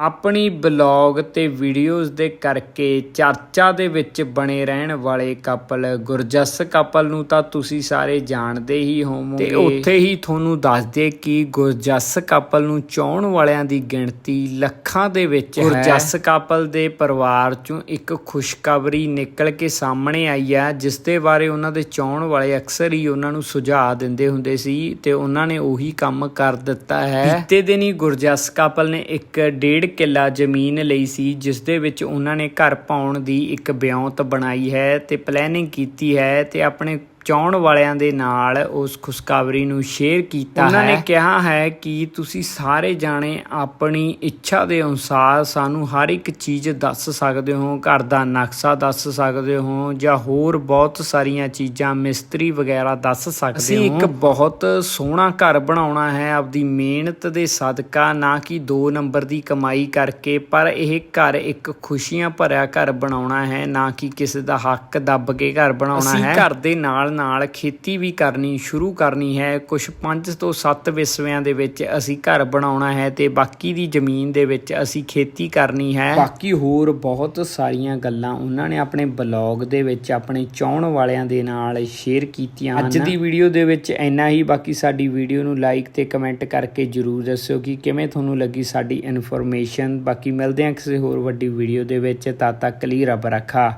ਆਪਣੀ ਬਲੌਗ ਤੇ ਵੀਡੀਓਜ਼ ਦੇ ਕਰਕੇ ਚਰਚਾ ਦੇ ਵਿੱਚ ਬਣੇ ਰਹਿਣ ਵਾਲੇ ਕਪਲ ਗੁਰਜਸ ਕਪਲ ਨੂੰ ਤਾਂ ਤੁਸੀਂ ਸਾਰੇ ਜਾਣਦੇ ਹੀ ਹੋਵੋਗੇ। ਤੇ ਉੱਥੇ ਹੀ ਤੁਹਾਨੂੰ ਦੱਸ ਦੇ ਕਿ ਗੁਰਜਸ ਕਪਲ ਨੂੰ ਚਾਹਣ ਵਾਲਿਆਂ ਦੀ ਗਿਣਤੀ ਲੱਖਾਂ ਦੇ ਵਿੱਚ ਹੈ। ਗੁਰਜਸ ਕਪਲ ਦੇ ਪਰਿਵਾਰ ਚੋਂ ਇੱਕ ਖੁਸ਼ਖਬਰੀ ਨਿਕਲ ਕੇ ਸਾਹਮਣੇ ਆਈ ਹੈ ਜਿਸ ਦੇ ਬਾਰੇ ਉਹਨਾਂ ਦੇ ਚਾਹਣ ਵਾਲੇ ਅਕਸਰ ਹੀ ਉਹਨਾਂ ਨੂੰ ਸੁਝਾਅ ਦਿੰਦੇ ਹੁੰਦੇ ਸੀ ਤੇ ਉਹਨਾਂ ਨੇ ਉਹੀ ਕੰਮ ਕਰ ਦਿੱਤਾ ਹੈ। ਬੀਤੇ ਦਿਨ ਹੀ ਗੁਰਜਸ ਕਪਲ ਨੇ ਇੱਕ ਡੇਢ ਕਿੱਲਾ ਜ਼ਮੀਨ ਲਈ ਸੀ ਜਿਸ ਦੇ ਵਿੱਚ ਉਹਨਾਂ ਨੇ ਘਰ ਪਾਉਣ ਦੀ ਇੱਕ ਬਿਉਂਤ ਬਣਾਈ ਹੈ ਤੇ ਪਲੈਨਿੰਗ ਕੀਤੀ ਹੈ ਤੇ ਆਪਣੇ ਚਾਹਣ ਵਾਲਿਆਂ ਦੇ ਨਾਲ ਉਸ ਖੁਸ਼ਖਬਰੀ ਨੂੰ ਸ਼ੇਅਰ ਕੀਤਾ ਹੈ ਉਹਨਾਂ ਨੇ ਕਿਹਾ ਹੈ ਕਿ ਤੁਸੀਂ ਸਾਰੇ ਜਾਣੇ ਆਪਣੀ ਇੱਛਾ ਦੇ ਅਨੁਸਾਰ ਸਾਨੂੰ ਹਰ ਇੱਕ ਚੀਜ਼ ਦੱਸ ਸਕਦੇ ਹੋ ਘਰ ਦਾ ਨਕਸ਼ਾ ਦੱਸ ਸਕਦੇ ਹੋ ਜਾਂ ਹੋਰ ਬਹੁਤ ਸਾਰੀਆਂ ਚੀਜ਼ਾਂ ਮਿਸਤਰੀ ਵਗੈਰਾ ਦੱਸ ਸਕਦੇ ਹੋ। ਅਸੀਂ ਇੱਕ ਬਹੁਤ ਸੋਹਣਾ ਘਰ ਬਣਾਉਣਾ ਹੈ ਆਪਦੀ ਮਿਹਨਤ ਦੇ ਸਦਕਾ ਨਾ ਕਿ 2 ਨੰਬਰ ਦੀ ਕਮਾਈ ਕਰਕੇ ਪਰ ਇਹ ਘਰ ਇੱਕ ਖੁਸ਼ੀਆਂ ਭਰਿਆ ਘਰ ਬਣਾਉਣਾ ਹੈ ਨਾ ਕਿ ਕਿਸੇ ਦਾ ਹੱਕ ਦੱਬ ਕੇ ਘਰ ਬਣਾਉਣਾ ਹੈ। ਘਰ ਦੇ ਨਾਲ ਨਾਲ ਖੇਤੀ ਵੀ ਕਰਨੀ ਸ਼ੁਰੂ ਕਰਨੀ ਹੈ। ਕੁਝ 5 ਤੋਂ 7 ਵਿਸਵਿਆਂ ਦੇ ਵਿੱਚ ਅਸੀਂ ਘਰ ਬਣਾਉਣਾ ਹੈ ਤੇ ਬਾਕੀ ਦੀ ਜ਼ਮੀਨ ਦੇ ਵਿੱਚ ਅਸੀਂ ਖੇਤੀ ਕਰਨੀ ਹੈ। ਬਾਕੀ ਹੋਰ ਬਹੁਤ ਸਾਰੀਆਂ ਗੱਲਾਂ ਉਹਨਾਂ ਨੇ ਆਪਣੇ ਬਲੌਗ ਦੇ ਵਿੱਚ ਆਪਣੇ ਚਾਹਣ ਵਾਲਿਆਂ ਦੇ ਨਾਲ ਸ਼ੇਅਰ ਕੀਤੀਆਂ ਅੱਜ ਦੀ ਵੀਡੀਓ ਦੇ ਵਿੱਚ ਇੰਨਾ ਹੀ। ਬਾਕੀ ਸਾਡੀ ਵੀਡੀਓ ਨੂੰ ਲਾਈਕ ਤੇ ਕਮੈਂਟ ਕਰਕੇ ਜਰੂਰ ਦੱਸਿਓ ਕਿ ਕਿਵੇਂ ਤੁਹਾਨੂੰ ਲੱਗੀ ਸਾਡੀ ਇਨਫੋਰਮੇਸ਼ਨ ਬਾਕੀ ਮਿਲਦੇ ਹਾਂ ਕਿਸੇ ਹੋਰ ਵੱਡੀ ਵੀਡੀਓ ਦੇ ਵਿੱਚ। ਤਦ ਤੱਕ ਲਈ ਰੱਬ ਰੱਖਾ।